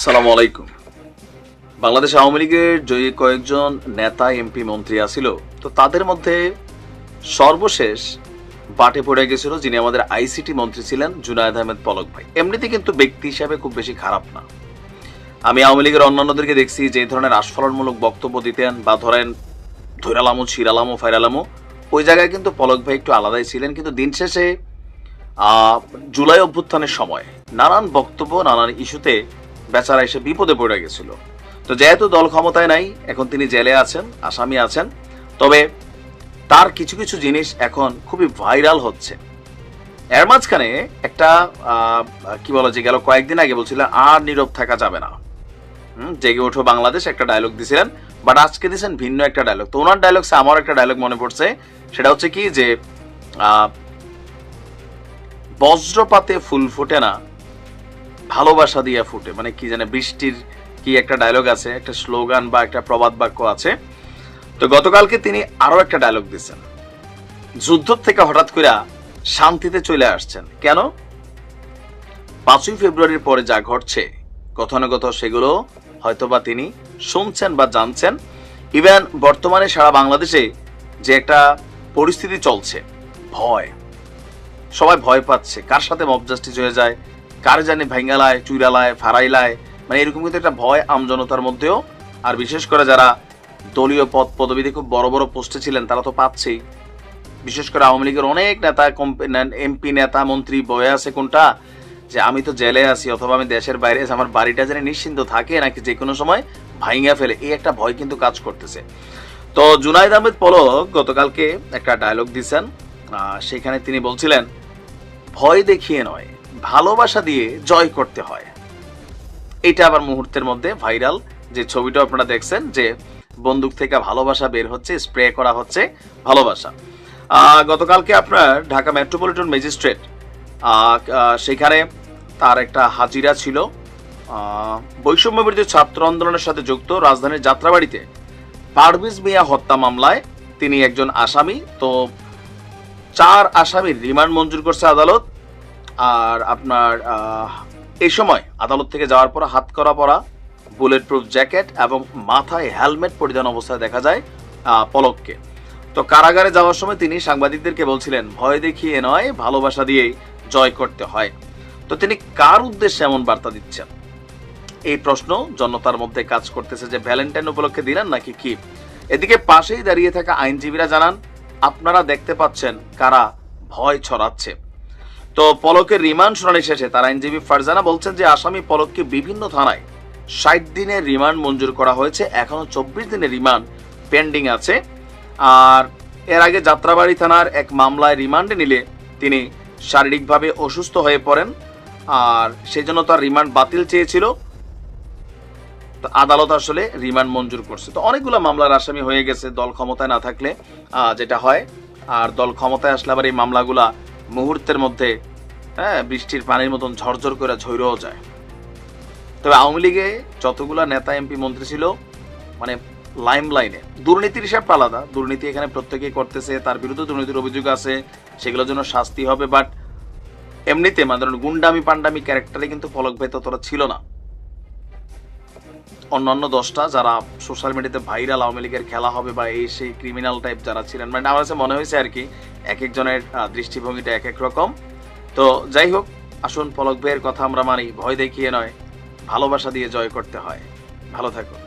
সালাম আলাইকুম। বাংলাদেশ আওয়ামী লীগের যে কয়েকজন নেতা, এমপি, মন্ত্রী আছিল। তো তাদের মধ্যে সর্বশেষ বাটে পড়ে গেছিল যিনি আমাদের আইসিটি মন্ত্রী ছিলেন, জুনায়দ আহমেদ পলক ভাই। এমনিতে কিন্তু ব্যক্তি হিসাবে খুব বেশি খারাপ না। আমি আওয়ামী লীগের অন্যান্যদেরকে দেখছি যে ধরনের আস্ফলনমূলক বক্তব্য দিতেন বা ধরেন ধৈরালামো ছিরালামো ফাইরালামো, ওই জায়গায় কিন্তু পলক ভাই একটু আলাদাই ছিলেন। কিন্তু দিন শেষে জুলাই অভ্যুত্থানের সময় নানান বক্তব্য, নানান ইস্যুতে বেচারা এসে বিপদে পড়ে গেছিল। তো যেহেতু দল ক্ষমতায় নাই, এখন তিনি জেলে আছেন, আসামি আছেন, তবে তার কিছু কিছু জিনিস এখন খুবই ভাইরাল হচ্ছে। এর মাঝখানে একটা কি বলা যে গেল কয়েকদিন আগে বলছিলেন, আর নীরব থাকা যাবে না। জেগে ওঠো বাংলাদেশ, একটা ডায়লগ দিছিলেন বাট আজকে দিয়েছেন ভিন্ন একটা ডায়লগ তো ওনার ডায়লগসে আমার একটা ডায়লগ মনে পড়ছে, সেটা হচ্ছে কি যে বজ্রপাতে ফুল ফোটে না ভালোবাসা দিয়ে ফুটে। মানে কি জানে, বৃষ্টির কি একটা ডায়লগ আছে, একটা স্লোগান বা একটা প্রবাদ বাক্য আছে। তো গতকালকে তিনি আরও একটা ডায়লগ দিয়েছেন। যুদ্ধ থেকে হঠাৎ করে শান্তিতে চলে আসছেন। কেন? পাঁচই ফেব্রুয়ারির পরে যা ঘটছে কথনাগত সেগুলো হয়তোবা তিনি শুনছেন বা জানছেন। ইভেন বর্তমানে সারা বাংলাদেশে যে একটা পরিস্থিতি চলছে, ভয়। সবাই ভয় পাচ্ছে, কার সাথে মব জাস্টিস হয়ে যায় কার জানে ভাঙ্গালায় চুইরালায় ফারাইলায় মানে এরকম কিন্তু একটা ভয় আমজনতার মধ্যেও। আর বিশেষ করে যারা দলীয় পদ পদবিতে খুব বড় বড় পোস্টে ছিলেন তারা তো পাচ্ছেই। বিশেষ করে আওয়ামী লীগের অনেক নেতা এমপি নেতা মন্ত্রী বয়ে আছে কোনটা? যে আমি তো জেলে আছি অথবা আমি দেশের বাইরে আছি আমার বাড়িটা যেন নিশ্চিন্ত থাকে নাকি যে কোনো সময় ভাইঙ্গা ফেলে এই একটা ভয় কিন্তু কাজ করতেছে। তো জুনাইদ আহমেদ পলক গতকালকে একটা ডায়লগ আহ, সেখানে তিনি বলছিলেন ভয় দেখিয়ে নয় ভালোবাসা দিয়ে জয় করতে হয়। এটা আবার মুহূর্তের মধ্যে ভাইরাল যে ছবিটা আপনারা দেখছেন যে বন্দুক থেকে ভালোবাসা বের হচ্ছে, স্প্রে করা হচ্ছে ভালোবাসা। গতকালকে আপনার ঢাকা মেট্রোপলিটন ম্যাজিস্ট্রেট সেখানে তার একটা হাজিরা ছিল। বৈষম্য বিরোধী ছাত্র আন্দোলনের সাথে যুক্ত রাজধানীর যাত্রাবাড়িতে পারভিজ মিয়া হত্যা মামলায় তিনি একজন আসামি। তো চার আসামির রিমান্ড মঞ্জুর করছে আদালত। আর আপনার এই সময় আদালত থেকে যাওয়ার পর হাত করা পরা বুলেট প্রুফ জ্যাকেট এবং মাথায় হেলমেট পরিধান অবস্থায় দেখা যায় পলককে। তো কারাগারে যাওয়ার সময় তিনি সাংবাদিকদেরকে বলছিলেন, ভয় দেখিয়ে নয়, ভালোবাসা দিয়েই জয় করতে হয়। তো তিনি কার উদ্দেশ্যে এমন বার্তা দিচ্ছেন? এই প্রশ্ন জনতার মধ্যে কাজ করতেছে যে ভ্যালেন্টাইন উপলক্ষে দিলেন নাকি কি? এদিকে পাশেই দাঁড়িয়ে থাকা আইনজীবীরা জানান, আপনারা দেখতে পাচ্ছেন কারা ভয় ছড়াচ্ছে। তো পলকের রিমান্ড শুনানি শেষে তার আইনজীবী ফারজানা বলছেন যে আসামি পলককে বিভিন্ন থানায় ষাট দিনের রিমান্ড মঞ্জুর করা হয়েছে, এখনও চব্বিশ দিনের রিমান্ড পেন্ডিং আছে। আর এর আগে যাত্রাবাড়ি থানার এক মামলায় রিমান্ডে নিলে তিনি শারীরিকভাবে অসুস্থ হয়ে পড়েন আর সেই জন্য তার রিমান্ড বাতিল চেয়েছিল। তো আদালত আসলে রিমান্ড মঞ্জুর করছে। তো অনেকগুলো মামলার আসামি হয়ে গেছে দল ক্ষমতায় না থাকলে যেটা হয়। আর দল ক্ষমতায় আসলে আবার এই মামলাগুলা মুহূর্তের মধ্যে হ্যাঁ বৃষ্টির পানির মতন ঝরঝর করে ঝৈরও যায়। তবে আওয়ামী লীগে যতগুলা নেতা, এমপি, মন্ত্রী ছিল মানে লাইম লাইনে দুর্নীতির হিসাব আলাদা। দুর্নীতি এখানে প্রত্যেকেই করতেছে, তার বিরুদ্ধে দুর্নীতির অভিযোগ আছে, সেগুলোর জন্য শাস্তি হবে বাট এমনিতে মানে গুন্ডামি পান্ডামি ক্যারেক্টারে কিন্তু ফলক ভাই ততটা ছিল না। অন্যান্য দশটা যারা সোশ্যাল মিডিয়াতে ভাইরাল আওয়ামী লীগের খেলা হবে বা এই সেই ক্রিমিনাল টাইপ যারা ছিলেন মানে আমার কাছে মনে হয়েছে আর কি, এক একজনের দৃষ্টিভঙ্গিটা এক এক রকম। তো যাই হোক, আসুন পলক ভাইয়ের কথা আমরা মানি, ভয় দেখিয়ে নয়, ভালোবাসা দিয়ে জয় করতে হয়। ভালো থাকুন।